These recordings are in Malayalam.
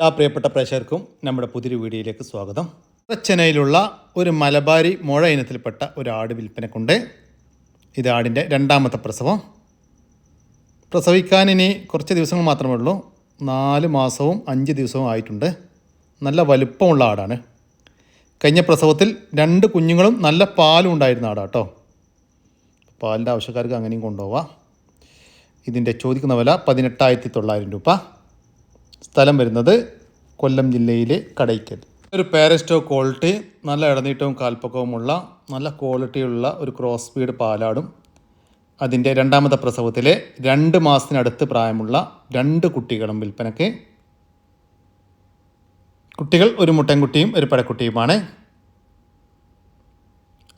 എല്ലാ പ്രിയപ്പെട്ട പ്രേക്ഷകർക്കും നമ്മുടെ പുതിയൊരു വീഡിയോയിലേക്ക് സ്വാഗതം. ചെന്നൈയിലുള്ള ഒരു മലബാരി മുഴ ഇനത്തിൽപ്പെട്ട ഒരു ആട് വിൽപ്പനക്കുണ്ട്. ഇത് ആടിന്റെ രണ്ടാമത്തെ പ്രസവം. പ്രസവിക്കാൻ ഇനി കുറച്ച് ദിവസങ്ങൾ മാത്രമേ ഉള്ളൂ. നാല് മാസവും അഞ്ച് ദിവസവും ആയിട്ടുണ്ട്. നല്ല വലുപ്പമുള്ള ആടാണ്. കഴിഞ്ഞ പ്രസവത്തിൽ രണ്ട് കുഞ്ഞുങ്ങളും നല്ല പാലും ഉണ്ടായിരുന്ന ആടാട്ടോ. പാലിന്റെ ആവശ്യക്കാർക്ക് അങ്ങനെയും കൊണ്ടുപോവാം. ഇതിന്റെ ചോദിക്കുന്ന വില പതിനെട്ടായിരത്തി തൊള്ളായിരം രൂപ. സ്ഥലം വരുന്നത് കൊല്ലം ജില്ലയിലെ കടയ്ക്കൽ. ഒരു പാരസ്റ്റോ ക്വാളിറ്റി നല്ല ഇടനീട്ടവും കാൽപ്പക്കവുമുള്ള നല്ല ക്വാളിറ്റിയുള്ള ഒരു ക്രോസ് സ്പീഡ് പാലാടും. അതിന്റെ രണ്ടാമത്തെ പ്രസവത്തിലെ രണ്ട് മാസത്തിനടുത്ത് പ്രായമുള്ള രണ്ട് കുട്ടികളും വിൽപ്പനയ്ക്ക്. കുട്ടികൾ ഒരു മുട്ടൻകുട്ടിയും ഒരു പടക്കുട്ടിയുമാണ്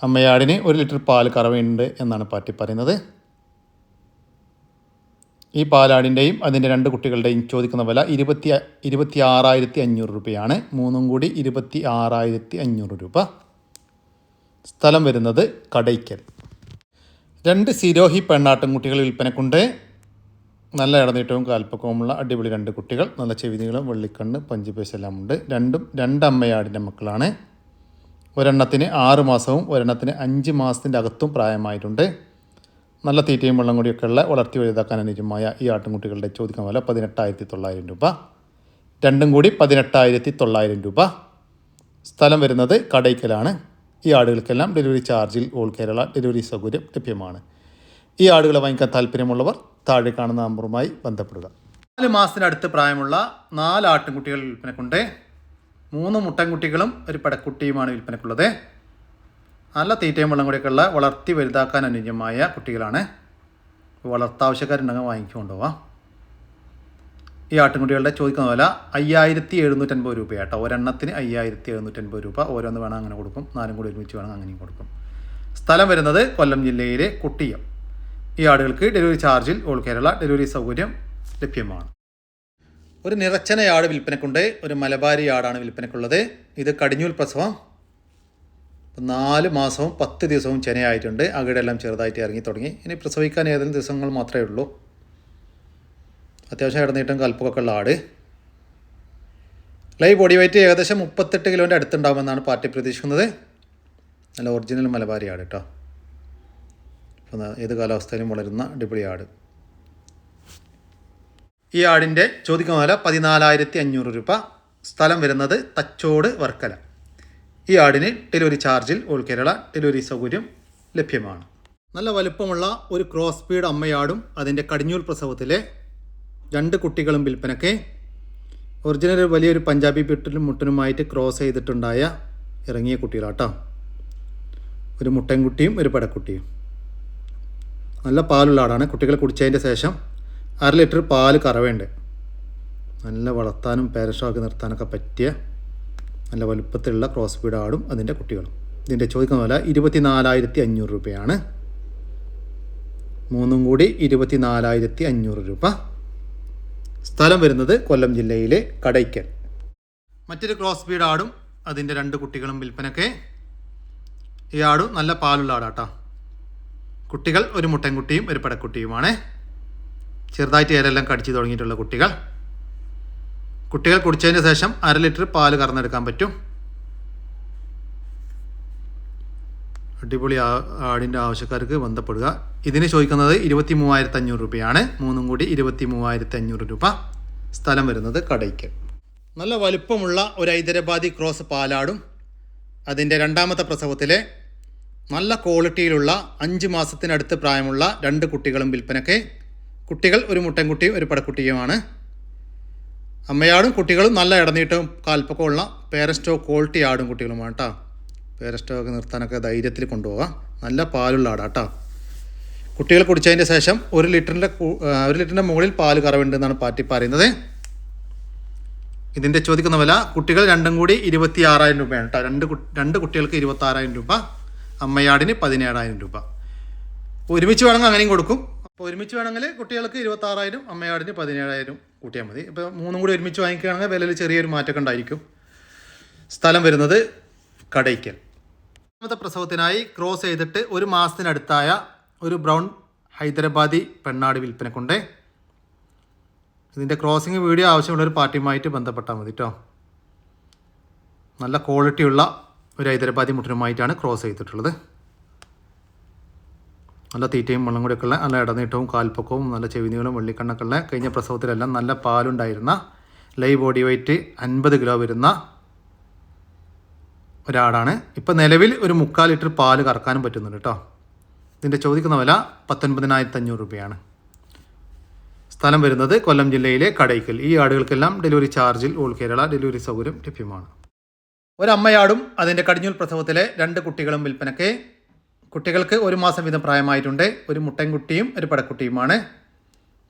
അമ്മയാടിന് ഒരു ലിറ്റർ പാൽ കറവയുണ്ട് എന്നാണ് പാർട്ടി പറയുന്നത്. ഈ പാലാടിന്റെയും അതിന്റെ രണ്ട് കുട്ടികളുടെയും ചോദിക്കുന്ന വില ഇരുപത്തി ഇരുപത്തി ആറായിരത്തി അഞ്ഞൂറ് രൂപയാണ്. മൂന്നും കൂടി ഇരുപത്തി ആറായിരത്തി അഞ്ഞൂറ് രൂപ. സ്ഥലം വരുന്നത് കടയ്ക്കൽ. രണ്ട് സിരോഹി പെണ്ണാട്ടുംകുട്ടികൾ വിൽപ്പനക്കുണ്ട്. നല്ല ഇടനീട്ടവും കാൽപ്പക്കവുമുള്ള അടിപൊളി രണ്ട് കുട്ടികൾ. നല്ല ചെവിതികളും വെള്ളിക്കണ്ണ് പഞ്ചുപേശെല്ലാം ഉണ്ട് രണ്ടും രണ്ടമ്മയാടിന്റെ മക്കളാണ്. ഒരെണ്ണത്തിന് ആറ് മാസവും ഒരെണ്ണത്തിന് അഞ്ച് മാസത്തിന്റെ അകത്തും പ്രായമായിട്ടുണ്ട്. നല്ല തീറ്റയും വെള്ളം കൂടിയൊക്കെ ഉള്ള വളർത്തി വലുതാക്കാൻ അനുജമായ ഈ ആട്ടിൻകുട്ടികളുടെ ചോദിക്കുന്ന വില പതിനെട്ടായിരത്തി തൊള്ളായിരം രൂപ. രണ്ടും കൂടി പതിനെട്ടായിരത്തി തൊള്ളായിരം രൂപ. സ്ഥലം വരുന്നത് കടയ്ക്കലാണ്. ഈ ആടുകൾക്കെല്ലാം ഡെലിവറി ചാർജിൽ ഓൾ കേരള ഡെലിവറി സൗകര്യം ലഭ്യമാണ്. ഈ ആടുകളെ വാങ്ങിക്കാൻ താല്പര്യമുള്ളവർ താഴെ കാണുന്ന നമ്പറുമായി ബന്ധപ്പെടുക. നാല് മാസത്തിനടുത്ത് പ്രായമുള്ള നാല് ആട്ടിൻകുട്ടികൾ വിൽപ്പനക്കുണ്ട്. മൂന്ന് മുട്ടൻകുട്ടികളും ഒരു പടക്കുട്ടിയുമാണ് വിൽപ്പനക്കുള്ളത്. നല്ല തീറ്റയും വെള്ളം കൂടിയൊക്കെ ഉള്ള വളർത്തി വലുതാക്കാൻ അനുയോജ്യമായ കുട്ടികളാണ്. വളർത്താവശ്യക്കാരുണ്ടെങ്കിൽ വാങ്ങിക്കൊണ്ട് പോവാം. ഈ ആട്ടിൻകുട്ടികളുടെ ചോദിക്കുന്ന പോലെ അയ്യായിരത്തി എഴുന്നൂറ്റൻപത് രൂപയാട്ടോ. ഒരെണ്ണത്തിന് അയ്യായിരത്തി എഴുന്നൂറ്റൻപത് രൂപ. ഓരോന്ന് വേണം അങ്ങനെ കൊടുക്കും. നാലും കൂടി ഒരുമിച്ച് വേണം അങ്ങനെയും കൊടുക്കും. സ്ഥലം വരുന്നത് കൊല്ലം ജില്ലയിലെ കുട്ടിയം. ഈ ആടുകൾക്ക് ഡെലിവറി ചാർജിൽ ഓൾ കേരള ഡെലിവറി സൗകര്യം ലഭ്യമാണ്. ഒരു നിറച്ചന ആട് വിൽപ്പനക്കുണ്ട്. ഒരു മലബാരി ആടാണ് വിൽപ്പനക്കുള്ളത്. ഇത് കടിഞ്ഞൂൽ പ്രസവം ഇപ്പം നാല് മാസവും പത്ത് ദിവസവും ചെനയായിട്ടുണ്ട് അകിടെല്ലാം ചെറുതായിട്ട് ഇറങ്ങി തുടങ്ങി ഇനി പ്രസവിക്കാൻ ഏതെങ്കിലും ദിവസങ്ങൾ മാത്രമേ ഉള്ളൂ. അത്യാവശ്യം ഇടനീട്ടം കൽപ്പൊക്കെ ഉള്ള ആട്. ലൈവ് ബോഡി വെയിറ്റ് ഏകദേശം മുപ്പത്തെട്ട് കിലോന്റെ അടുത്തുണ്ടാകുമെന്നാണ് പാർട്ടി പ്രതീക്ഷിക്കുന്നത്. നല്ല ഒറിജിനൽ മലബാരി ആട് കേട്ടോ. അപ്പോൾ ഏത് കാലാവസ്ഥയിലും വളരുന്ന അടിപൊളി ആട്. ഈ ആടിന്റെ ചോദിക്കുന്ന വില പതിനാലായിരത്തി അഞ്ഞൂറ് രൂപ സ്ഥലം വരുന്നത് തച്ചോട് വർക്കല. ഈ ആടിന് ഡെലിവറി ചാർജിൽ ഓൾ കേരള ഡെലിവറി സൗകര്യം ലഭ്യമാണ്. നല്ല വലുപ്പമുള്ള ഒരു ക്രോസ് സ്പീഡ് അമ്മയാടും അതിന്റെ കടിഞ്ഞൂൽ പ്രസവത്തിലെ രണ്ട് കുട്ടികളും വിൽപ്പനയ്ക്ക് ഒറിജിനൽ വലിയൊരു പഞ്ചാബി പിട്ടിലും മുട്ടനുമായിട്ട് ക്രോസ് ചെയ്തിട്ടുണ്ടായ ഇറങ്ങിയ കുട്ടികളാട്ടോ. ഒരു മുട്ടൻകുട്ടിയും ഒരു പടക്കുട്ടിയും. നല്ല പാലുള്ള ആടാണ്. കുട്ടികൾ കുടിച്ചതിന്റെ ശേഷം അര ലിറ്റർ പാൽ കറവേണ്ടേ നല്ല വളർത്താനും പേരഷമാക്കി നിർത്താനൊക്കെ പറ്റിയ നല്ല വലുപ്പത്തിലുള്ള ക്രോസ് ബീഡ് ആടും അതിന്റെ കുട്ടികളും. ഇതിന്റെ ചോദിക്കുന്ന വില ഇരുപത്തി നാലായിരത്തി അഞ്ഞൂറ് രൂപയാണ്. മൂന്നും കൂടി ഇരുപത്തി നാലായിരത്തി അഞ്ഞൂറ് രൂപ. സ്ഥലം വരുന്നത് കൊല്ലം ജില്ലയിലെ കടയ്ക്കൽ. മറ്റൊരു ക്രോസ് ബീഡ് ആടും അതിന്റെ രണ്ട് കുട്ടികളും വിൽപ്പനക്കെ ഈ ആടും നല്ല പാലുള്ള ആടാട്ടോ. കുട്ടികൾ ഒരു മുട്ടൻകുട്ടിയും ഒരു പടക്കുട്ടിയുമാണ്. ചെറുതായിട്ട് ഏരെല്ലാം കടിച്ചു തുടങ്ങിയിട്ടുള്ള കുട്ടികൾ. കുട്ടികൾ കുടിച്ചതിന് ശേഷം അര ലിറ്റർ പാൽ കറന്നെടുക്കാൻ പറ്റും. അടിപൊളി ആടിന്റെ ആവശ്യക്കാർക്ക് ബന്ധപ്പെടുക. ഇതിന് ചോദിക്കുന്നത് ഇരുപത്തി മൂവായിരത്തി അഞ്ഞൂറ് രൂപയാണ്. മൂന്നും കൂടി ഇരുപത്തി മൂവായിരത്തി അഞ്ഞൂറ് രൂപ സ്ഥലം വരുന്നത് കടയ്ക്ക്. നല്ല വലുപ്പമുള്ള ഒരു ഹൈദരാബാദി ക്രോസ് പാലാടും. അതിന്റെ രണ്ടാമത്തെ പ്രസവത്തിലെ നല്ല ക്വാളിറ്റിയിലുള്ള അഞ്ച് മാസത്തിനടുത്ത് പ്രായമുള്ള രണ്ട് കുട്ടികളും വിൽപ്പനയ്ക്ക്. കുട്ടികൾ ഒരു മുട്ടൻകുട്ടിയും ഒരു പടക്കുട്ടിയുമാണ്. അമ്മയാടും കുട്ടികളും നല്ല ഇടനീട്ടവും കാൽപ്പൊക്കവും ഉള്ള പേരസ്റ്റോ ക്വാളിറ്റി ആടും കുട്ടികളുമാണ് കേട്ടോ. പേരസ്റ്റോ ഒക്കെ നിർത്താനൊക്കെ ധൈര്യത്തിൽ കൊണ്ടുപോകാം. നല്ല പാലുള്ള ആടാ കേട്ടോ. കുട്ടികൾ കുടിച്ചതിന്റെ ശേഷം ഒരു ലിറ്ററിന്റെ ഒരു ലിറ്ററിന്റെ മുകളിൽ പാൽ കറവുണ്ട് എന്നാണ് പാറ്റി പറയുന്നത്. ഇതിന്റെ ചോദിക്കുന്ന വില കുട്ടികൾ രണ്ടും കൂടി ഇരുപത്തി ആറായിരം രൂപയാണ് കേട്ടോ. രണ്ട് രണ്ട് കുട്ടികൾക്ക് ഇരുപത്തി ആറായിരം രൂപ അമ്മയാടിന് പതിനേഴായിരം രൂപ. ഒരുമിച്ച് വേണമെങ്കിൽ അങ്ങനെയും കൊടുക്കും. അപ്പോൾ ഒരുമിച്ച് വേണമെങ്കിൽ കുട്ടികൾക്ക് ഇരുപത്താറായിരം അമ്മയാടിന് പതിനേഴായിരം. കൂട്ടിയാൽ മതി. ഇപ്പോൾ മൂന്നും കൂടി ഒരുമിച്ച് വാങ്ങിക്കുകയാണെങ്കിൽ വിലയിൽ ചെറിയൊരു മാറ്റമൊക്കെ ഉണ്ടായിരിക്കും. സ്ഥലം വരുന്നത് കടയ്ക്കൽ. രണ്ടാമത്തെ പ്രസവത്തിനായി ക്രോസ് ചെയ്തിട്ട് ഒരു മാസത്തിനടുത്തായ ഒരു ബ്രൗൺ ഹൈദരാബാദി പെണ്ണാട് വിൽപ്പനക്കുണ്ട് ഇതിന്റെ ക്രോസിംഗ് വീഡിയോ ആവശ്യമുള്ള ഒരു പാർട്ടിയുമായിട്ട് ബന്ധപ്പെട്ടാൽ മതി കേട്ടോ നല്ല ക്വാളിറ്റിയുള്ള ഒരു ഹൈദരാബാദി മുട്ടനുമായിട്ടാണ് ക്രോസ് ചെയ്തിട്ടുള്ളത്. നല്ല തീറ്റയും വെള്ളം കൂടിയൊക്കെ ഉള്ള നല്ല ഇടനീട്ടവും കാൽപ്പക്കവും നല്ല ചെവിനീളും വെള്ളിക്കണ്ണൊക്കെ ഉള്ള കഴിഞ്ഞ പ്രസവത്തിലെല്ലാം നല്ല പാലുണ്ടായിരുന്ന ലൈവ് ബോഡി വെയിറ്റ് അൻപത് കിലോ വരുന്ന ഒരാടാണ്. ഇപ്പം നിലവിൽ ഒരു മുക്കാൽ ലിറ്റർ പാൽ കറക്കാനും പറ്റുന്നുണ്ട് കേട്ടോ. ഇതിന്റെ ചോദിക്കുന്ന വില പത്തൊൻപതിനായിരത്തി അഞ്ഞൂറ് രൂപയാണ്. സ്ഥലം വരുന്നത് കൊല്ലം ജില്ലയിലെ കടയ്ക്കൽ. ഈ ആടുകൾക്കെല്ലാം ഡെലിവറി ചാർജിൽ ഓൾ കേരള ഡെലിവറി സൗകര്യം ലഭ്യമാണ്. ഒരമ്മയാടും അതിന്റെ കടിഞ്ഞൂൽ പ്രസവത്തിലെ രണ്ട് കുട്ടികളും വിൽപ്പനയ്ക്ക് കുട്ടികൾക്ക് ഒരു മാസം വീതം പ്രായമായിട്ടുണ്ട്. ഒരു മുട്ടൻകുട്ടിയും ഒരു പടക്കുട്ടിയുമാണ്.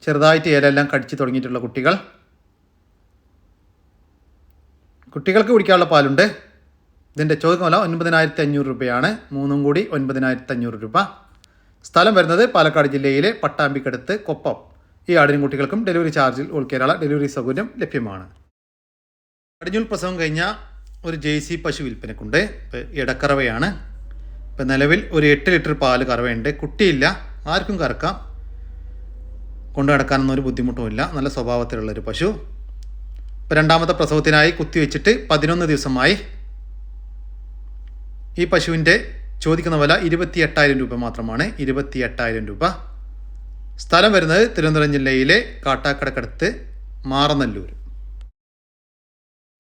ചെറുതായിട്ട് ഇലയെല്ലാം കടിച്ചു തുടങ്ങിയിട്ടുള്ള കുട്ടികൾ. കുട്ടികൾക്ക് കുടിക്കാനുള്ള പാലുണ്ട്. ഇതിന്റെ ചോദ്യം ഒൻപതിനായിരത്തി അഞ്ഞൂറ് രൂപയാണ്. മൂന്നും കൂടി ഒൻപതിനായിരത്തി അഞ്ഞൂറ് രൂപ. സ്ഥലം വരുന്നത് പാലക്കാട് ജില്ലയിലെ പട്ടാമ്പിക്കടുത്ത് കൊപ്പം. ഈ ആടിനും കുട്ടികൾക്കും ഡെലിവറി ചാർജിൽ ഓൾ കേരള ഡെലിവറി സൗകര്യം ലഭ്യമാണ്. കടിഞ്ഞൂൽ പ്രസവം കഴിഞ്ഞ ഒരു ജെയ്സി പശു വിൽപ്പനക്കുണ്ട്. ഇടക്കറവയാണ്. ഇപ്പം നിലവിൽ ഒരു എട്ട് ലിറ്റർ പാൽ കറവയുണ്ട്. കുട്ടിയില്ല ആർക്കും കറക്കാം. കൊണ്ടു നടക്കാനൊന്നും ഒരു ബുദ്ധിമുട്ടുമില്ല നല്ല സ്വഭാവത്തിലുള്ളൊരു പശു. ഇപ്പം രണ്ടാമത്തെ പ്രസവത്തിനായി കുത്തിവെച്ചിട്ട് പതിനൊന്ന് ദിവസമായി ഈ പശുവിന്റെ ചോദിക്കുന്ന വില ഇരുപത്തി എട്ടായിരം രൂപ മാത്രമാണ്. ഇരുപത്തി എട്ടായിരം രൂപ. സ്ഥലം വരുന്നത് തിരുവനന്തപുരം ജില്ലയിലെ കാട്ടാക്കടക്കടുത്ത് മാറനല്ലൂർ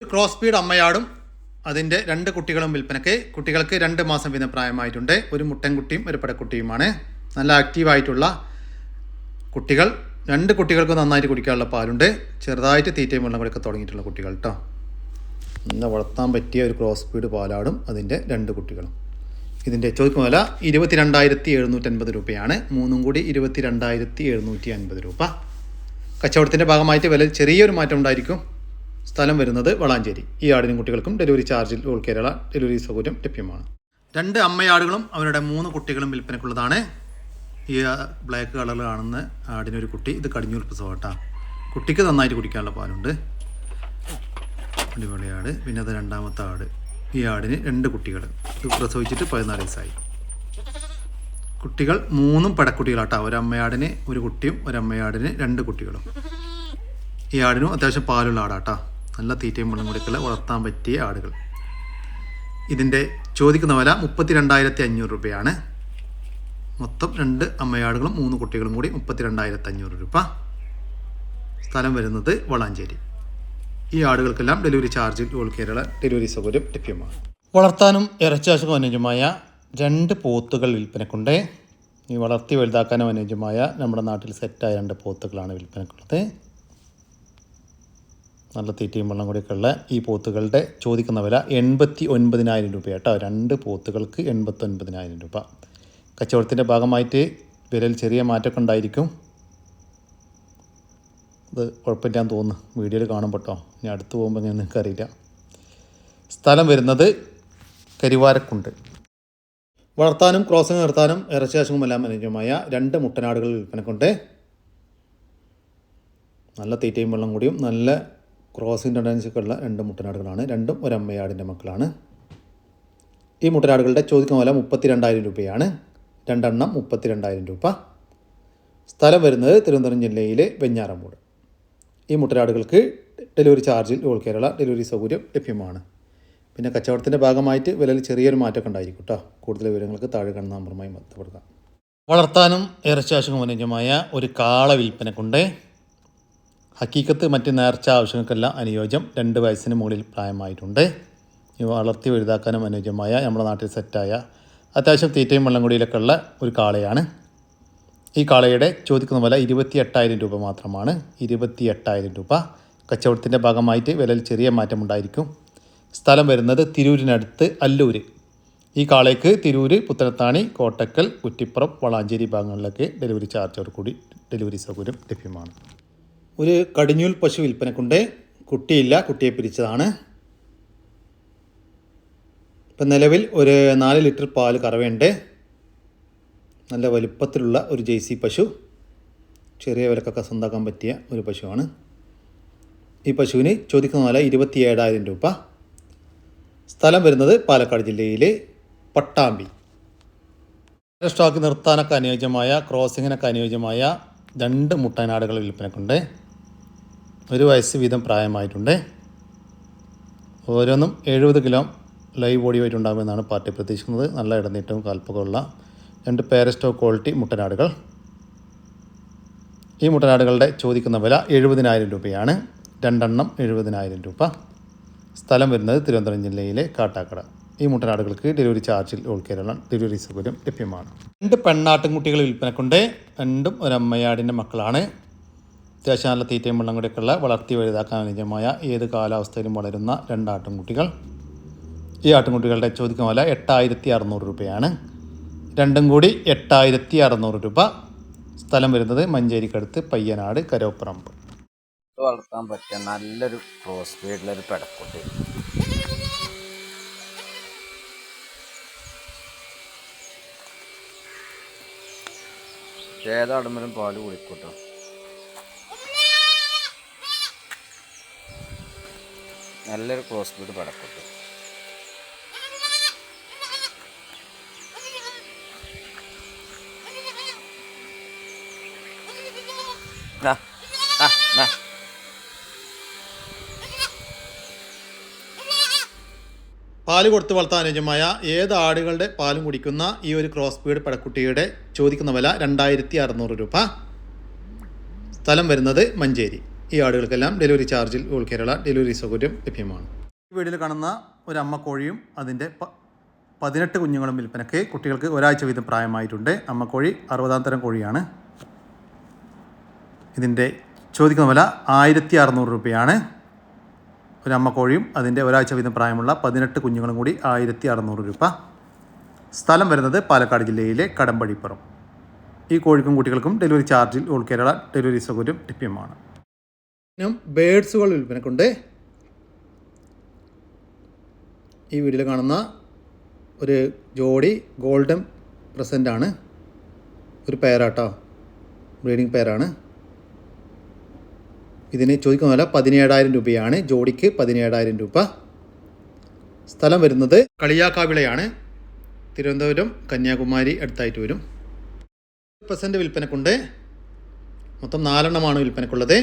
ക്രോസ് സ്പീഡ് അമ്മയാടും അതിന്റെ രണ്ട് കുട്ടികളും വിൽപ്പനയ്ക്ക് കുട്ടികൾക്ക് രണ്ട് മാസം വീതം പ്രായമായിട്ടുണ്ട്. ഒരു മുട്ടൻകുട്ടിയും ഒരു പടക്കുട്ടിയുമാണ്. നല്ല ആക്റ്റീവായിട്ടുള്ള കുട്ടികൾ. രണ്ട് കുട്ടികൾക്ക് നന്നായിട്ട് കുടിക്കാനുള്ള പാലുണ്ട്. ചെറുതായിട്ട് തീറ്റയും വെള്ളം കൊടുക്കാൻ തുടങ്ങിയിട്ടുള്ള കുട്ടികൾ കേട്ടോ നല്ല വളർത്താൻ പറ്റിയ ഒരു ക്രോസ് സ്പീഡ് പാലാടും അതിന്റെ രണ്ട് കുട്ടികളും. ഇതിന്റെ ചോദിക്കുന്ന വില ഇരുപത്തി രണ്ടായിരത്തി എഴുന്നൂറ്റൻപത് രൂപയാണ്. മൂന്നും കൂടി ഇരുപത്തി രണ്ടായിരത്തി എഴുന്നൂറ്റി അൻപത് രൂപ. കച്ചവടത്തിന്റെ ഭാഗമായിട്ട് വില ചെറിയൊരു മാറ്റം ഉണ്ടായിരിക്കും. സ്ഥലം വരുന്നത് വളാഞ്ചേരി. ഈ ആടിനും കുട്ടികൾക്കും ഡെലിവറി ചാർജിൽ ഓൾ കേരള ഡെലിവറി സൗകര്യം ലഭ്യമാണ്. രണ്ട് അമ്മയാടുകളും അവരുടെ മൂന്ന് കുട്ടികളും വിൽപ്പനക്കുള്ളതാണ് ഈ ബ്ലാക്ക് കളർ കാണുന്ന ആടിനൊരു കുട്ടി. ഇത് കടിഞ്ഞൂൽ പ്രസവട്ടാ കുട്ടിക്ക് നന്നായിട്ട് കുടിക്കാനുള്ള പാലുണ്ട്. അടിപൊളി ആട്. പിന്നെ അത് രണ്ടാമത്തെ ആട്. ഈ ആടിന് രണ്ട് കുട്ടികൾ ഇത് പ്രസവിച്ചിട്ട് പതിനാല് വയസ്സായി. കുട്ടികൾ മൂന്നും പടക്കുട്ടികളാട്ടോ. ഒരമ്മയാടിന് ഒരു കുട്ടിയും ഒരമ്മയാടിന് രണ്ട് കുട്ടികളും. ഈ ആടിനും അത്യാവശ്യം പാലുള്ള ആടാട്ടാ. നല്ല തീറ്റയും വെള്ളം കുടിക്കല വളർത്താൻ പറ്റിയ ആടുകൾ. ഇതിന്റെ ചോദിക്കുന്ന വില മുപ്പത്തി രണ്ടായിരത്തി അഞ്ഞൂറ് രൂപയാണ്. മൊത്തം രണ്ട് അമ്മയാടുകളും മൂന്ന് കുട്ടികളും കൂടി മുപ്പത്തി രണ്ടായിരത്തി അഞ്ഞൂറ് രൂപ. സ്ഥലം വരുന്നത് വളാഞ്ചേരി. ഈ ആടുകൾക്കെല്ലാം ഡെലിവറി ചാർജിൽ ഓൾ കേരള ഡെലിവറി സൗകര്യം ലഭ്യമാണ്. വളർത്താനും ഇറച്ചാശകം അനുയോജ്യമായ രണ്ട് പോത്തുകൾ വിൽപ്പനക്കുണ്ട്. ഈ വളർത്തി വലുതാക്കാനും അനുയോജ്യമായ നമ്മുടെ നാട്ടിൽ സെറ്റായ രണ്ട് പോത്തുകളാണ് വിൽപ്പനക്കുള്ളത്. നല്ല തീറ്റയും വെള്ളം കൂടിയൊക്കെ ഉള്ള ഈ പോത്തുകളുടെ ചോദിക്കുന്ന വില എൺപത്തി ഒൻപതിനായിരം രൂപ കേട്ടോ. രണ്ട് പോത്തുകൾക്ക് എൺപത്തി ഒൻപതിനായിരം രൂപ. കച്ചവടത്തിന്റെ ഭാഗമായിട്ട് വിലയിൽ ചെറിയ മാറ്റമൊക്കെ ഉണ്ടായിരിക്കും. അത് കുഴപ്പമില്ലാന്ന് തോന്നുന്നു. വീഡിയോയിൽ കാണുമ്പോൾ കേട്ടോ. ഇനി അടുത്ത് പോകുമ്പോൾ എങ്ങനെ നിങ്ങൾക്ക് അറിയില്ല സ്ഥലം വരുന്നത് കരിവാരക്കുണ്ട്. വളർത്താനും ക്രോസിംഗ് നിർത്താനും ഇറച്ചിയാശുമെല്ലാം അനുയോജ്യമായ രണ്ട് മുട്ടനാടുകൾ വിൽപ്പനക്കുണ്ട്. നല്ല തീറ്റയും വെള്ളം കൂടിയും നല്ല ക്രോസിംഗ് ടെൻഡൻസിയൊക്കെ ഉള്ള രണ്ട് മുട്ടനാടുകളാണ്. രണ്ടും ഒരു ഒരമ്മയാടിന്റെ മക്കളാണ്. ഈ മുട്ടനാടുകളുടെ ചോദിക്കുന്ന വില മുപ്പത്തി രണ്ടായിരം രൂപയാണ്. രണ്ടെണ്ണം മുപ്പത്തി രണ്ടായിരം രൂപ. സ്ഥലം വരുന്നത് തിരുവനന്തപുരം ജില്ലയിലെ വെഞ്ഞാറമൂട് ഈ മുട്ടനാടുകൾക്ക് ഡെലിവറി ചാർജിൽ ഓൾ കേരള ഡെലിവറി സൗകര്യം ലഭ്യമാണ്. പിന്നെ കച്ചവടത്തിന്റെ ഭാഗമായിട്ട് വിലയിൽ ചെറിയൊരു മാറ്റമൊക്കെ ഉണ്ടായിരിക്കും കേട്ടോ കൂടുതൽ വിവരങ്ങൾക്ക് താഴെ കാണുന്ന നമ്പറുമായി ബന്ധപ്പെടുക വളർത്താനും ഇറച്ചാശുക്കും അനുയോജ്യമായ ഒരു കാള വിൽപ്പനക്കുണ്ട്. ഹക്കീക്കത്ത് മറ്റ് നേർച്ച ആവശ്യങ്ങൾക്കെല്ലാം അനുയോജ്യം രണ്ട് വയസ്സിന് മുകളിൽ പ്രായമായിട്ടുണ്ട്. ഇവ വളർത്തി വലുതാക്കാനും അനുയോജ്യമായ നമ്മുടെ നാട്ടിൽ സെറ്റായ അത്യാവശ്യം തീറ്റയും വെള്ളം കൂടിയിലൊക്കെ ഉള്ള ഒരു കാളയാണ്. ഈ കാളയുടെ ചോദിക്കുന്ന വില ഇരുപത്തി എട്ടായിരം രൂപ മാത്രമാണ്. ഇരുപത്തി എട്ടായിരം രൂപ. കച്ചവടത്തിന്റെ ഭാഗമായിട്ട് വിലയിൽ ചെറിയ മാറ്റമുണ്ടായിരിക്കും സ്ഥലം വരുന്നത് തിരൂരിനടുത്ത് അല്ലൂർ ഈ കാളയ്ക്ക് തിരൂർ പുത്തനത്താണി കോട്ടക്കൽ കുറ്റിപ്പുറം വളാഞ്ചേരി ഭാഗങ്ങളിലൊക്കെ ഡെലിവറി ചാർജോട് കൂടി ഡെലിവറി സൗകര്യം ലഭ്യമാണ്. ഒരു കടിഞ്ഞൂൽ പശു വിൽപ്പനക്കുണ്ട് കുട്ടിയില്ല കുട്ടിയെ പിരിച്ചതാണ്. ഇപ്പം നിലവിൽ ഒരു നാല് ലിറ്റർ പാൽ കറവയുണ്ട്. നല്ല വലുപ്പത്തിലുള്ള ഒരു ജെയ്സി പശു. ചെറിയ വിലക്കൊക്കെ സ്വന്തമാക്കാൻ പറ്റിയ ഒരു പശുവാണ്. ഈ പശുവിന് ചോദിക്കുന്ന പോലെ ഇരുപത്തി ഏഴായിരം രൂപ. സ്ഥലം വരുന്നത് പാലക്കാട് ജില്ലയിലെ പട്ടാമ്പി. സ്റ്റോക്ക് നിർത്താനൊക്കെ അനുയോജ്യമായ ക്രോസിങ്ങിനൊക്കെ അനുയോജ്യമായ രണ്ട് മുട്ടനാടുകൾ വിൽപ്പനക്കുണ്ട്. ഒരു വയസ്സ് വീതം പ്രായമായിട്ടുണ്ട്. ഓരോന്നും എഴുപത് കിലോ ലൈവ് ബോഡി വെയിറ്റ് ഉണ്ടാകുമെന്നാണ് പാർട്ടി പ്രതീക്ഷിക്കുന്നത്. നല്ല ഇടനീട്ടവും കാൽപ്പകമുള്ള രണ്ട് പേരസ്റ്റോ ക്വാളിറ്റി മുട്ടനാടുകൾ. ഈ മുട്ടനാടുകളുടെ ചോദിക്കുന്ന വില എഴുപതിനായിരം രൂപയാണ്. രണ്ടെണ്ണം എഴുപതിനായിരം രൂപ. സ്ഥലം വരുന്നത് തിരുവനന്തപുരം ജില്ലയിലെ കാട്ടാക്കട. ഈ മുട്ടനാടുകൾക്ക് ഡെലിവറി ചാർജിൽ ഓൾ കേരള ഡെലിവറി സൗകര്യം ലഭ്യമാണ്. രണ്ട് പെണ്ണാട്ടുംകുട്ടികൾ വിൽപ്പനക്കുണ്ട്. രണ്ടും ഒരമ്മയാടിന്റെ മക്കളാണ്. അത്യാവശ്യം നല്ല തീറ്റയും വെള്ളം കൂടിയൊക്കെയുള്ള വളർത്തി വലുതാക്കാൻ അനുയോജ്യമായ ഏത് കാലാവസ്ഥയിലും വളരുന്ന രണ്ട് ആട്ടിൻകുട്ടികൾ ഈ ആട്ടിൻകുട്ടികളുടെ ചോദിക്കുന്ന വില എട്ടായിരത്തി അറുന്നൂറ് രൂപയാണ്. രണ്ടും കൂടി എട്ടായിരത്തി അറുന്നൂറ് രൂപ. സ്ഥലം വരുന്നത് മഞ്ചേരിക്കടുത്ത് പയ്യനാട് കരോപ്പറമ്പ്. വളർത്താൻ പറ്റിയ നല്ലൊരു ക്രോസ് ബീഡിലൊരു പെടക്കുട്ടി. ഏതാടുമ്പോഴും പാൽ കുടിക്കൂട്ടോ. നല്ലൊരു ക്രോസ് ബീഡ് പെടക്കുട്ടി. പാൽ കൊടുത്ത് വളർത്താൻ അനുയോജ്യമായ ഏത് ആടുകളുടെ പാലും കുടിക്കുന്ന ഈ ഒരു ക്രോസ് ബീഡ് പടക്കുട്ടിയുടെ ചോദിക്കുന്ന വില രണ്ടായിരത്തി അറുന്നൂറ് രൂപ. സ്ഥലം വരുന്നത് മഞ്ചേരി. ഈ ആടുകൾക്കെല്ലാം ഡെലിവറി ചാർജിൽ ഓൾ കേരള ഡെലിവറി സൗകര്യം ലഭ്യമാണ്. ഈ വീഡിയോയിൽ കാണുന്ന ഒരു അമ്മ കോഴിയും അതിന്റെ പതിനെട്ട് കുഞ്ഞുങ്ങളും വിൽപ്പനയ്ക്ക് കുട്ടികൾക്ക് ഒരാഴ്ച വീതം പ്രായമായിട്ടുണ്ട്. അമ്മക്കോഴി അറുപതാം തരം കോഴിയാണ്. ഇതിന്റെ ചോദിക്കുന്ന വില ആയിരത്തി അറുന്നൂറ് രൂപയാണ്. ഒരു അമ്മക്കോഴിയും അതിന്റെ ഒരാഴ്ച വീതം പ്രായമുള്ള പതിനെട്ട് കുഞ്ഞുങ്ങളും കൂടി ആയിരത്തി അറുന്നൂറ് രൂപ. സ്ഥലം വരുന്നത് പാലക്കാട് ജില്ലയിലെ കടമ്പഴിപ്പുറം ഈ കോഴിക്കും കുട്ടികൾക്കും ഡെലിവറി ചാർജിൽ ഓൾ കേരള ഡെലിവറി സൗകര്യം ലഭ്യമാണ്. ഇനിയും ബേഡ്സുകൾ വിൽപ്പനക്കുണ്ട്. ഈ വീഡിയോയിൽ കാണുന്ന ഒരു ജോഡി ഗോൾഡൻ പ്രസന്റാണ് ഒരു പേരാട്ടോ. ബ്രീഡിംഗ് പേരാണ്. ഇതിന് ചോദിക്കുന്ന പതിനേഴായിരം രൂപയാണ്. ജോഡിക്ക് പതിനേഴായിരം രൂപ. സ്ഥലം വരുന്നത് കളിയാക്കാവിളയാണ്. തിരുവനന്തപുരം കന്യാകുമാരി അടുത്തായിട്ട് വരും. പെർസെന്റ് വിൽപ്പനക്കുണ്ട്. മൊത്തം നാലെണ്ണമാണ് വിൽപ്പനക്കുള്ളത്.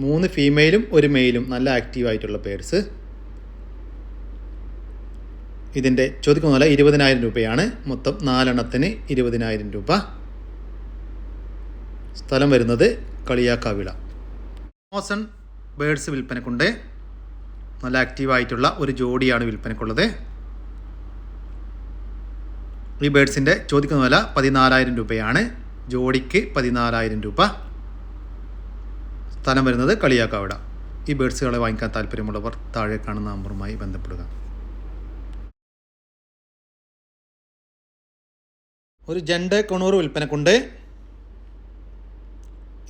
മൂന്ന് ഫീമെയിലും ഒരു മെയിലും നല്ല ആക്റ്റീവായിട്ടുള്ള പേഴ്സ് ഇതിന്റെ ചോദിക്കുന്ന പോലെ ഇരുപതിനായിരം രൂപയാണ്. മൊത്തം നാലെണ്ണത്തിന് ഇരുപതിനായിരം രൂപ. സ്ഥലം വരുന്നത് കളിയാക്കാവിള. മോസൺ ബേഡ്സ് വിൽപ്പനക്കുണ്ട്. നല്ല ആക്റ്റീവായിട്ടുള്ള ഒരു ജോഡിയാണ് വിൽപ്പനക്കുള്ളത്. ഈ ബേഡ്സിന്റെ ചോദിക്കുന്ന വില പതിനാലായിരം രൂപയാണ്. ജോഡിക്ക് പതിനാലായിരം രൂപ. സ്ഥലം വരുന്നത് കളിയാക്കാവിട. ഈ ബേഡ്സുകളെ വാങ്ങിക്കാൻ താല്പര്യമുള്ളവർ താഴെ കാണുന്ന നമ്പറുമായി ബന്ധപ്പെടുക. ഒരു ജണ്ട് കൊണൂറ് വിൽപ്പനക്കുണ്ട്.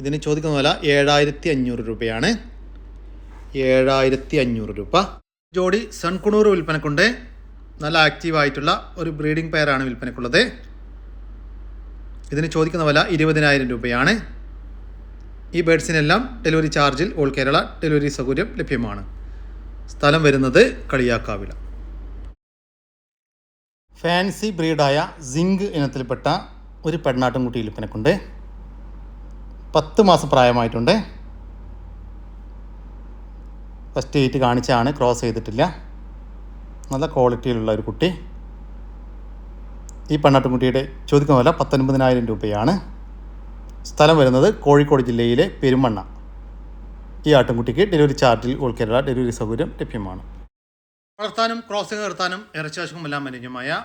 ഇതിന് ചോദിക്കുന്ന വില ഏഴായിരത്തി അഞ്ഞൂറ് രൂപയാണ്. ഏഴായിരത്തി അഞ്ഞൂറ് രൂപ. ജോഡി സൺകുണൂർ വിൽപ്പനക്കുണ്ട്. നല്ല ആക്റ്റീവായിട്ടുള്ള ഒരു ബ്രീഡിംഗ് പെയറാണ് വിൽപ്പനക്കുള്ളത്. ഇതിന് ചോദിക്കുന്ന വില ഇരുപതിനായിരം രൂപയാണ്. ഈ ബേഡ്സിനെല്ലാം ഡെലിവറി ചാർജിൽ ഓൾ കേരള ഡെലിവറി സൗകര്യം ലഭ്യമാണ്. സ്ഥലം വരുന്നത് കളിയാക്കാവില. ഫാൻസി ബ്രീഡായ സിങ്ക് ഇനത്തിൽപ്പെട്ട ഒരു പെണ്ണാട്ടുംകുട്ടി വിൽപ്പനക്കുണ്ട് പത്ത് മാസം പ്രായമായിട്ടുണ്ട്. ഫസ്റ്റ് എയ്റ്റ് കാണിച്ചാണ് ക്രോസ് ചെയ്തിട്ടില്ല. നല്ല ക്വാളിറ്റിയിലുള്ള ഒരു കുട്ടി. ഈ പെണ്ണാട്ടുംകുട്ടിയുടെ ചോദിക്കുന്ന വില പത്തൊൻപതിനായിരം രൂപയാണ്. സ്ഥലം വരുന്നത് കോഴിക്കോട് ജില്ലയിലെ പെരുമണ്ണ. ഈ ആട്ടുംകുട്ടിക്ക് ഡെലിവറി ചാർജിൽ ഓൾ കേരള ഡെലിവറി സൗകര്യം ലഭ്യമാണ്. വളർത്താനും ക്രോസിംഗ് നിർത്താനും എല്ലാം അനുയോജ്യമായ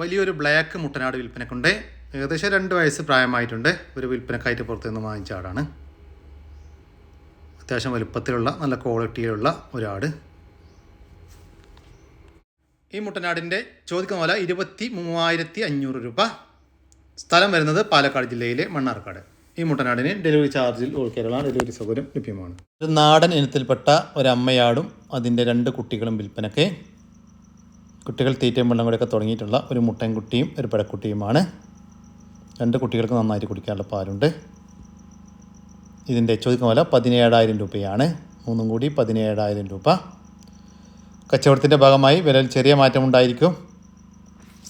വലിയൊരു ബ്ലാക്ക് മുട്ടനാട് വിൽപ്പനക്കുണ്ട്. ഏകദേശം രണ്ട് വയസ്സ് പ്രായമായിട്ടുണ്ട്. ഒരു വിൽപ്പനക്കായിട്ട് പുറത്തുനിന്ന് വാങ്ങിച്ച ആടാണ്. അത്യാവശ്യം വലുപ്പത്തിലുള്ള നല്ല ക്വാളിറ്റിയിലുള്ള ഒരാട്. ഈ മുട്ടനാടിന്റെ ചോദിക്കുന്ന പോലെ ഇരുപത്തി മൂവായിരത്തി അഞ്ഞൂറ് രൂപ. സ്ഥലം വരുന്നത് പാലക്കാട് ജില്ലയിലെ മണ്ണാർക്കാട്. ഈ മുട്ടനാടിന് ഡെലിവറി ചാർജിൽ ഓൾ കേരള ഡെലിവറി സൗകര്യം ലഭ്യമാണ്. ഒരു നാടൻ ഇനത്തിൽപ്പെട്ട ഒരമ്മയാടും അതിന്റെ രണ്ട് കുട്ടികളും വിൽപ്പനയ്ക്ക് കുട്ടികൾ തീറ്റയും വെള്ളം കൂടെയൊക്കെ തുടങ്ങിയിട്ടുള്ള ഒരു മുട്ടൻകുട്ടിയും ഒരു പിടക്കുട്ടിയുമാണ്. രണ്ട് കുട്ടികൾക്ക് നന്നായിട്ട് കുടിക്കാനുള്ള പാലുണ്ട്. ഇതിന്റെ ചോദിക്കുന്ന വില പതിനേഴായിരം രൂപയാണ്. മൂന്നും കൂടി പതിനേഴായിരം രൂപ. കച്ചവടത്തിന്റെ ഭാഗമായി വിലയിൽ ചെറിയ മാറ്റമുണ്ടായിരിക്കും.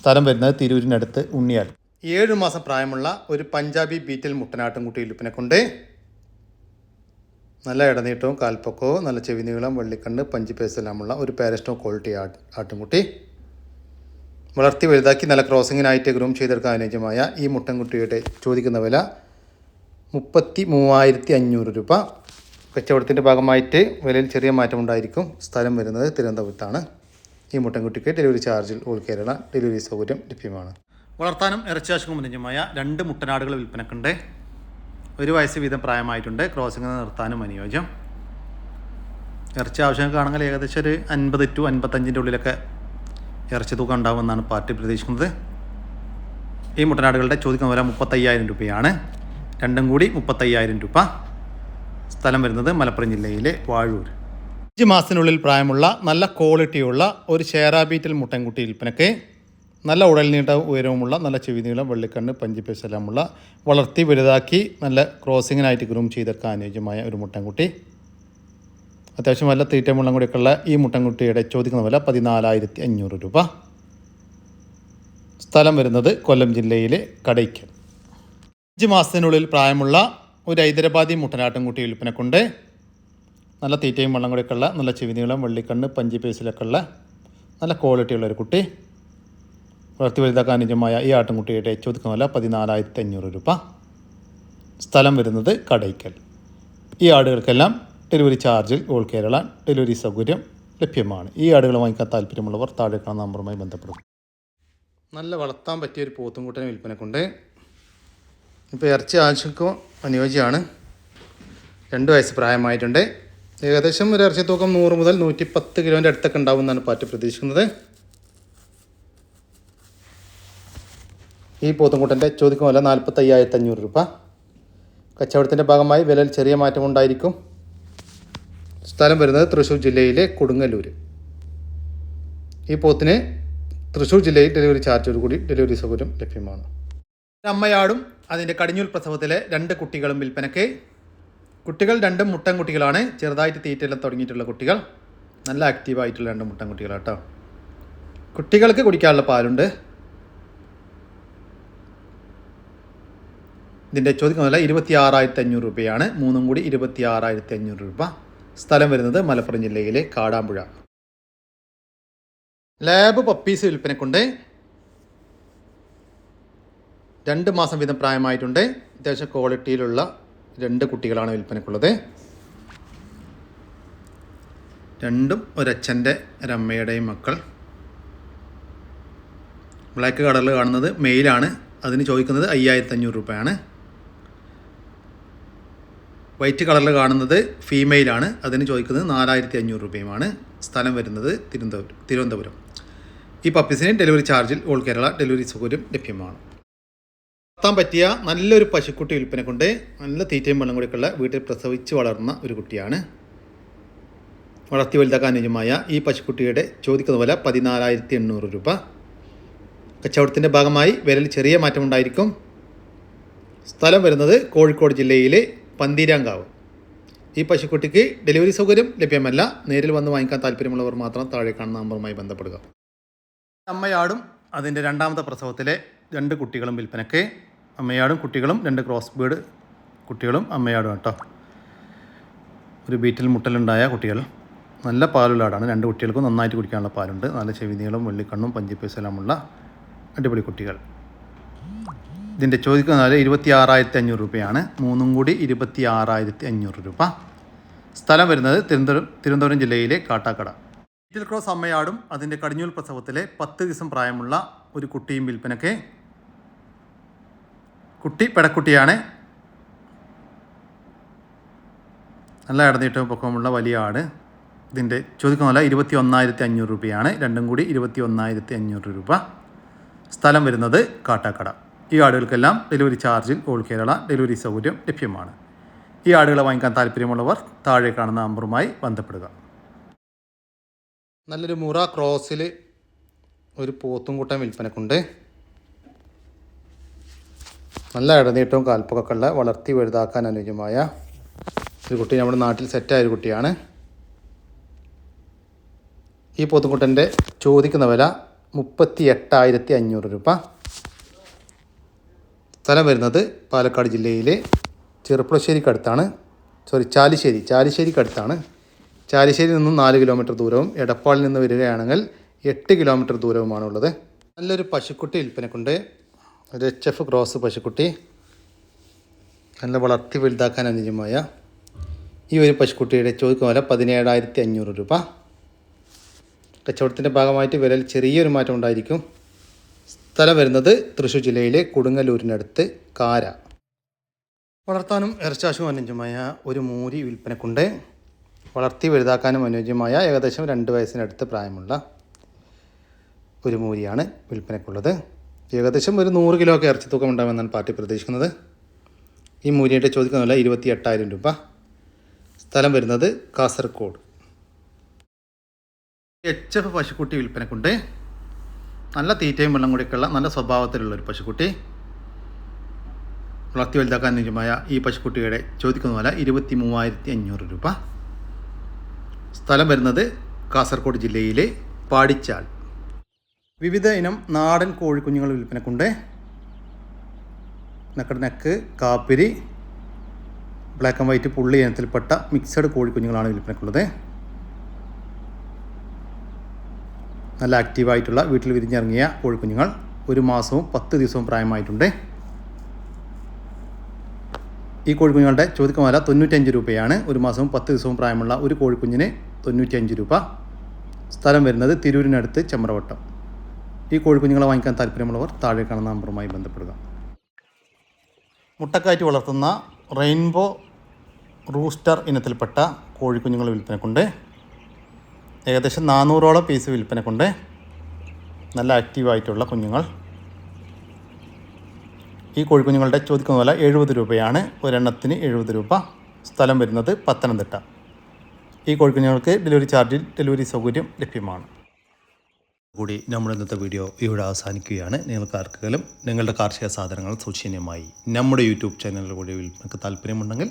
സ്ഥലം വരുന്നത് തിരൂരിനടുത്ത് ഉണ്ണിയാൽ. ഏഴ് മാസം പ്രായമുള്ള ഒരു പഞ്ചാബി ബീറ്റിൽ മുട്ടനാട്ടുംകുട്ടി കൊണ്ട് നല്ല ഇടനീട്ടവും കാൽപ്പൊക്കവും നല്ല ചെവി നീളം വെള്ളിക്കണ്ണ് പഞ്ചി പേസെല്ലാമുള്ള ഒരു പാരസ്റ്റോ ക്വാളിറ്റി ആട്ട് ആട്ടുംകുട്ടി. വളർത്തി വലുതാക്കി നല്ല ക്രോസിങ്ങിനായിട്ട് ഗ്രൂം ചെയ്തെടുക്കാൻ അനുയോജ്യമായ ഈ മുട്ടൻകുട്ടിയുടെ ചോദിക്കുന്ന വില മുപ്പത്തി മൂവായിരത്തി അഞ്ഞൂറ് രൂപ. കച്ചവടത്തിന്റെ ഭാഗമായിട്ട് വിലയിൽ ചെറിയ മാറ്റമുണ്ടായിരിക്കും സ്ഥലം വരുന്നത് തിരുവനന്തപുരത്താണ്. ഈ മുട്ടൻകുട്ടിക്ക് ഡെലിവറി ചാർജിൽ ഓൾ കേരള ഡെലിവറി സൗകര്യം ലഭ്യമാണ്. വളർത്താനും ഇറച്ചിയാശുക്കും അനുയോജ്യമായ രണ്ട് മുട്ടനാടുകൾ വിൽപ്പനക്കുണ്ട്. ഒരു വയസ്സ് വീതം പ്രായമായിട്ടുണ്ട്. ക്രോസിംഗ് നിർത്താനും അനുയോജ്യം. ഇറച്ചി ആവശ്യമൊക്കെ ഏകദേശം ഒരു അൻപത് ടു അൻപത്തഞ്ചിന്റെ ഉള്ളിലൊക്കെ ഇറച്ചി തൂക്കം ഉണ്ടാകുമെന്നാണ് പാർട്ടി പ്രതീക്ഷിക്കുന്നത്. ഈ മുട്ടനാടുകളുടെ ചോദിക്കുന്ന വില മുപ്പത്തയ്യായിരം രൂപയാണ്. രണ്ടും കൂടി മുപ്പത്തയ്യായിരം രൂപ. സ്ഥലം വരുന്നത് മലപ്പുറം ജില്ലയിലെ വാഴൂർ. അഞ്ച് മാസത്തിനുള്ളിൽ പ്രായമുള്ള നല്ല ക്വാളിറ്റിയുള്ള ഒരു ഷേറാബീറ്റൽ മുട്ടൻകുട്ടി വിൽപ്പനയ്ക്ക് നല്ല ഉടൽ നീട്ടവും ഉയരവുമുള്ള നല്ല ചെവി നീളം വെള്ളിക്കണ്ണ് പഞ്ചിപ്പേസ് എല്ലാമുള്ള വളർത്തി വലുതാക്കി നല്ല ക്രോസിങ്ങിനായിട്ട് ഗ്രൂം ചെയ്തെടുക്കാൻ അനുയോജ്യമായ ഒരു മുട്ടൻകുട്ടി. അത്യാവശ്യം നല്ല തീറ്റ മുള്ളം കൂടിയൊക്കെയുള്ള ഈ മുട്ടൻകുട്ടിയുടെ ചോദിക്കുന്ന വില പതിനാലായിരത്തി അഞ്ഞൂറ് രൂപ. സ്ഥലം വരുന്നത് കൊല്ലം ജില്ലയിലെ കടയ്ക്ക്. അഞ്ച് മാസത്തിനുള്ളിൽ പ്രായമുള്ള ഒരു ഹൈദരാബാദി മുട്ടനാട്ടിൻകുട്ടി വിൽപ്പനക്കുണ്ട്. നല്ല തീറ്റയും വെള്ളം കൂടിയൊക്കെയുള്ള നല്ല ചെവി നീളം വെള്ളിക്കണ്ണ് പഞ്ചി പേസിലൊക്കെ ഉള്ള നല്ല ക്വാളിറ്റിയുള്ള ഒരു കുട്ടി. വളർത്തി വലുതാക്കാൻ അനുജമായ ഈ ആട്ടിൻകുട്ടിയുടെ ചോദിക്കുന്ന വില പതിനാലായിരത്തി അഞ്ഞൂറ് രൂപ. സ്ഥലം വരുന്നത് കടയ്ക്കൽ. ഈ ആടുകൾക്കെല്ലാം ഡെലിവറി ചാർജിൽ ഓൾ കേരള ഡെലിവറി സൗകര്യം ലഭ്യമാണ്. ഈ ആടുകൾ വാങ്ങിക്കാൻ താല്പര്യമുള്ളവർ താഴെ കാണുന്ന നമ്പറുമായി ബന്ധപ്പെടും നല്ല വളർത്താൻ പറ്റിയ ഒരു പോത്തുംകൂട്ടനെ വിൽപ്പനക്കുണ്ട്. ഇപ്പോൾ ഇറച്ചി ആവശ്യക്കും അനുയോജ്യമാണ്. രണ്ട് വയസ്സ് പ്രായമായിട്ടുണ്ട്. ഏകദേശം ഒരു ഇറച്ചി തൂക്കം നൂറ് മുതൽ നൂറ്റി പത്ത് കിലോന്റെ അടുത്തൊക്കെ ഉണ്ടാവുമെന്നാണ് പാറ്റ് പ്രതീക്ഷിക്കുന്നത്. ഈ പോത്തുംകുട്ടന്റെ ചോദിക്കും വില നാൽപ്പത്തി അയ്യായിരത്തി അഞ്ഞൂറ് രൂപ. കച്ചവടത്തിന്റെ ഭാഗമായി വിലയിൽ ചെറിയ മാറ്റമുണ്ടായിരിക്കും സ്ഥലം വരുന്നത് തൃശ്ശൂർ ജില്ലയിലെ കൊടുങ്ങല്ലൂർ ഈ പോത്തിന് തൃശ്ശൂർ ജില്ലയിൽ ഡെലിവറി ചാർജോട് കൂടി ഡെലിവറി സൗകര്യം ലഭ്യമാണ്. അമ്മയാടും അതിന്റെ കടിഞ്ഞൂൽ പ്രസവത്തിലെ രണ്ട് കുട്ടികളും വിൽപ്പനയ്ക്ക്. കുട്ടികൾ രണ്ടും മുട്ടൻ കുട്ടികളാണ്. ചെറുതായിട്ട് തീറ്റയെല്ലാം തുടങ്ങിയിട്ടുള്ള കുട്ടികൾ. നല്ല ആക്റ്റീവായിട്ടുള്ള രണ്ട് മുട്ടൻ കുട്ടികളാട്ടോ. കുട്ടികൾക്ക് കുടിക്കാനുള്ള പാലുണ്ട്. ഇതിന്റെ വില ഇരുപത്തി ആറായിരത്തി അഞ്ഞൂറ് രൂപയാണ്. മൂന്നും കൂടി ഇരുപത്തി ആറായിരത്തി അഞ്ഞൂറ് രൂപ. സ്ഥലം വരുന്നത് മലപ്പുറം ജില്ലയിലെ കാടാമ്പുഴ. Lab puppies വിൽപ്പനക്കുണ്ട്. രണ്ട് മാസം വീതം പ്രായമായിട്ടുണ്ട്. അത്യാവശ്യം ക്വാളിറ്റിയിലുള്ള രണ്ട് കുട്ടികളാണ് വിൽപ്പനക്കുള്ളത്. രണ്ടും ഒരച്ഛന്റെ ഒരമ്മയുടെയും മക്കൾ. ബ്ലാക്ക് കളറിൽ കാണുന്നത് മെയിലാണ്. അതിന് ചോദിക്കുന്നത് അയ്യായിരത്തി അഞ്ഞൂറ് രൂപയാണ്. വൈറ്റ് കളറിൽ കാണുന്നത് ഫീമെയിലാണ് അതിന് ചോദിക്കുന്നത് നാലായിരത്തി അഞ്ഞൂറ് രൂപയുമാണ്. സ്ഥലം വരുന്നത് തിരുവനന്തപുരം തിരുവനന്തപുരം. ഈ പപ്പീസിന് ഡെലിവറി ചാർജിൽ ഓൾ കേരള ഡെലിവറി സൗകര്യം ലഭ്യമാണ്. വളർത്താൻ പറ്റിയ നല്ലൊരു പശുക്കുട്ടി വിൽപ്പന കൊണ്ട് നല്ല തീറ്റയും വെള്ളം കൂടിയൊക്കെയുള്ള വീട്ടിൽ പ്രസവിച്ച് വളർന്ന ഒരു കുട്ടിയാണ്. വളർത്തി വലുതാക്കാൻ അനുജമായ ഈ പശുക്കുട്ടിയുടെ ചോദിക്കുന്ന വില പതിനാലായിരത്തി എണ്ണൂറ് രൂപ. കച്ചവടത്തിന്റെ ഭാഗമായി വിലയിൽ ചെറിയ മാറ്റമുണ്ടായിരിക്കും. സ്ഥലം വരുന്നത് കോഴിക്കോട് ജില്ലയിലെ പന്തീരാങ്കാവ്. ഈ പശുക്കുട്ടിക്ക് ഡെലിവറി സൗകര്യം ലഭ്യമല്ല. നേരിൽ വന്ന് വാങ്ങിക്കാൻ താല്പര്യമുള്ളവർ മാത്രം താഴെ കാണുന്ന നമ്പറുമായി ബന്ധപ്പെടുക. അമ്മയാടും അതിന്റെ രണ്ടാമത്തെ പ്രസവത്തിലെ രണ്ട് കുട്ടികളും വിൽപ്പനയ്ക്ക്. അമ്മയാടും കുട്ടികളും രണ്ട് ക്രോസ് ബീഡ് കുട്ടികളും അമ്മയാടും കേട്ടോ ഒരു ബീറ്റിൽ മുട്ടലുണ്ടായ കുട്ടികൾ. നല്ല പാലുള്ള ആടാണ്. രണ്ട് കുട്ടികൾക്കും നന്നായിട്ട് കുടിക്കാനുള്ള പാലുണ്ട്. നല്ല ചെവിനീളം വെള്ളിക്കണ്ണും പഞ്ചിപ്പേസെല്ലാമുള്ള അടിപൊളി കുട്ടികൾ. ഇതിന്റെ ചോദിക്കുന്ന വില ഇരുപത്തി ആറായിരത്തി അഞ്ഞൂറ് രൂപയാണ്. മൂന്നും കൂടി ഇരുപത്തി ആറായിരത്തി അഞ്ഞൂറ് രൂപ. സ്ഥലം വരുന്നത് തിരുവനന്തപുരം തിരുവനന്തപുരം ജില്ലയിലെ കാട്ടാക്കട. ഈറ്റിൽ ക്രോസ് അമ്മയാടും അതിന്റെ കടിഞ്ഞൂൽ പ്രസവത്തിലെ പത്ത് ദിവസം പ്രായമുള്ള ഒരു കുട്ടിയും വിൽപ്പനയ്ക്ക് കുട്ടി പെടക്കുട്ടിയാണ്. നല്ല ഇടനീട്ടവും പൊക്കമുള്ള വലിയ ആട്. ഇതിന്റെ ചോദിക്കുന്ന പോലെ ഇരുപത്തി ഒന്നായിരത്തി അഞ്ഞൂറ് രൂപയാണ്. രണ്ടും കൂടി ഇരുപത്തി ഒന്നായിരത്തി അഞ്ഞൂറ് രൂപ. സ്ഥലം വരുന്നത് കാട്ടാക്കട. ഈ ആടുകൾക്കെല്ലാം ഡെലിവറി ചാർജിൽ ഓൾ കേരള ഡെലിവറി സൗകര്യം ലഭ്യമാണ്. ഈ ആടുകളെ വാങ്ങിക്കാൻ താല്പര്യമുള്ളവർ താഴെ കാണുന്ന നമ്പറുമായി ബന്ധപ്പെടുക. നല്ലൊരു മുറ ക്രോസിൽ ഒരു പോത്തും കൂട്ടം വിൽപ്പനക്കുണ്ട്. നല്ല ഇടനീട്ടവും കാൽപ്പൊക്കെ ഉള്ള വളർത്തി വലുതാക്കാൻ അനുയോജ്യമായ ഒരു കുട്ടി നമ്മുടെ നാട്ടിൽ സെറ്റായ ഒരു കുട്ടിയാണ്. ഈ പോത്തുംകുട്ടന്റെ ചോദിക്കുന്ന വില മുപ്പത്തി എട്ടായിരത്തി അഞ്ഞൂറ് രൂപ. സ്ഥലം വരുന്നത് പാലക്കാട് ജില്ലയിലെ ചെറുപ്പുളശ്ശേരിക്കടുത്താണ്. സോറി ചാലിശ്ശേരി. ചാലിശ്ശേരിക്കടുത്താണ്. ചാലിശ്ശേരി നിന്നും നാല് കിലോമീറ്റർ ദൂരവും എടപ്പാളിൽ നിന്ന് വരികയാണെങ്കിൽ എട്ട് കിലോമീറ്റർ ദൂരവുമാണുള്ളത്. നല്ലൊരു പശുക്കുട്ടി വിൽപ്പനക്കുണ്ട്. ഒരു എച്ച് എഫ് ക്രോസ് പശുക്കുട്ടി. നല്ല വളർത്തി വലുതാക്കാൻ അനുജമായ ഈ ഒരു പശുക്കുട്ടിയുടെ ചോദിക്കുന്ന വില പതിനേഴായിരത്തി അഞ്ഞൂറ് രൂപ. കച്ചവടത്തിന്റെ ഭാഗമായിട്ട് വിലയിൽ ചെറിയൊരു മാറ്റം ഉണ്ടായിരിക്കും. സ്ഥലം വരുന്നത് തൃശ്ശൂർ ജില്ലയിലെ കൊടുങ്ങല്ലൂരിനടുത്ത് കാര. വളർത്താനും ഇറച്ചാശും അനുയോജ്യമായ ഒരു മൂരി വിൽപ്പനക്കുണ്ട്. വളർത്തി വലുതാക്കാനും അനുയോജ്യമായ ഏകദേശം രണ്ട് വയസ്സിനടുത്ത് പ്രായമുള്ള ഒരു മൂരിയാണ് വിൽപ്പനക്കുള്ളത്. ഏകദേശം ഒരു നൂറ് കിലോ ഒക്കെ ഇറച്ചി തൂക്കം ഉണ്ടാകുമെന്നാണ് പാർട്ടി പ്രതീക്ഷിക്കുന്നത്. ഈ മൂരിയായിട്ട് ചോദിക്കുന്നില്ല ഇരുപത്തി എട്ടായിരം രൂപ. സ്ഥലം വരുന്നത് കാസർഗോഡ്. എച്ച് എഫ് പശുക്കുട്ടി വിൽപ്പനക്കുണ്ട്. നല്ല തീറ്റയും വെള്ളം കൂടിയൊക്കെയുള്ള നല്ല സ്വഭാവത്തിലുള്ള ഒരു പശുക്കുട്ടി. വളർത്തി വലുതാക്കാൻ നിജമായ ഈ പശുക്കുട്ടിയുടെ ചോദിക്കുന്ന പോലെ ഇരുപത്തി മൂവായിരത്തി അഞ്ഞൂറ് രൂപ. സ്ഥലം വരുന്നത് കാസർഗോഡ് ജില്ലയിലെ പാടിച്ചാൽ. വിവിധ ഇനം നാടൻ കോഴിക്കുഞ്ഞുങ്ങൾ വിൽപ്പനക്കുണ്ട്. നക്കടനക്ക് കാപ്പിരി ബ്ലാക്ക് ആൻഡ് വൈറ്റ് പുള്ളി ഇനത്തിൽപ്പെട്ട മിക്സഡ് കോഴിക്കുഞ്ഞുങ്ങളാണ് വിൽപ്പനക്കുള്ളത്. നല്ല ആക്റ്റീവായിട്ടുള്ള വീട്ടിൽ വിരിഞ്ഞിറങ്ങിയ കോഴിക്കുഞ്ഞുങ്ങൾ ഒരു മാസവും പത്ത് ദിവസവും പ്രായമായിട്ടുണ്ട്. ഈ കോഴിക്കുഞ്ഞുങ്ങളുടെ ചോദിക്കുമല തൊണ്ണൂറ്റഞ്ച് രൂപയാണ്. ഒരു മാസവും പത്ത് ദിവസവും പ്രായമുള്ള ഒരു കോഴിക്കുഞ്ഞിന് തൊണ്ണൂറ്റഞ്ച് രൂപ. സ്ഥലം വരുന്നത് തിരൂരിനടുത്ത് ചെമ്പ്രവട്ടം. ഈ കോഴിക്കുഞ്ഞുങ്ങളെ വാങ്ങിക്കാൻ താല്പര്യമുള്ളവർ താഴെ കാണുന്ന നമ്പറുമായി ബന്ധപ്പെടുക. മുട്ടക്കാറ്റ് വളർത്തുന്ന റെയിൻബോ റൂസ്റ്റർ ഇനത്തിൽപ്പെട്ട കോഴിക്കുഞ്ഞുങ്ങൾ വിൽപ്പനക്കുണ്ട്. ഏകദേശം നാനൂറോളം പീസ് വിൽപ്പനക്കുണ്ട് നല്ല ആക്റ്റീവായിട്ടുള്ള കുഞ്ഞുങ്ങൾ. ഈ കോഴിക്കുഞ്ഞുങ്ങളുടെ ചോദിക്കുന്ന വില എഴുപത് രൂപയാണ്. ഒരെണ്ണത്തിന് എഴുപത് രൂപ. സ്ഥലം വരുന്നത് പത്തനംതിട്ട. ഈ കോഴിക്കുഞ്ഞുങ്ങൾക്ക് ഡെലിവറി ചാർജിൽ ഡെലിവറി സൗകര്യം ലഭ്യമാണ്. കൂടി നമ്മുടെ ഇന്നത്തെ വീഡിയോ ഇവിടെ അവസാനിക്കുകയാണ്. നിങ്ങൾക്ക് ആർക്കെങ്കിലും നിങ്ങളുടെ കാർഷിക സാധനങ്ങൾ സൗജന്യമായി നമ്മുടെ യൂട്യൂബ് ചാനലിൽ കൂടി വിൽപ്പനക്ക് താല്പര്യമുണ്ടെങ്കിൽ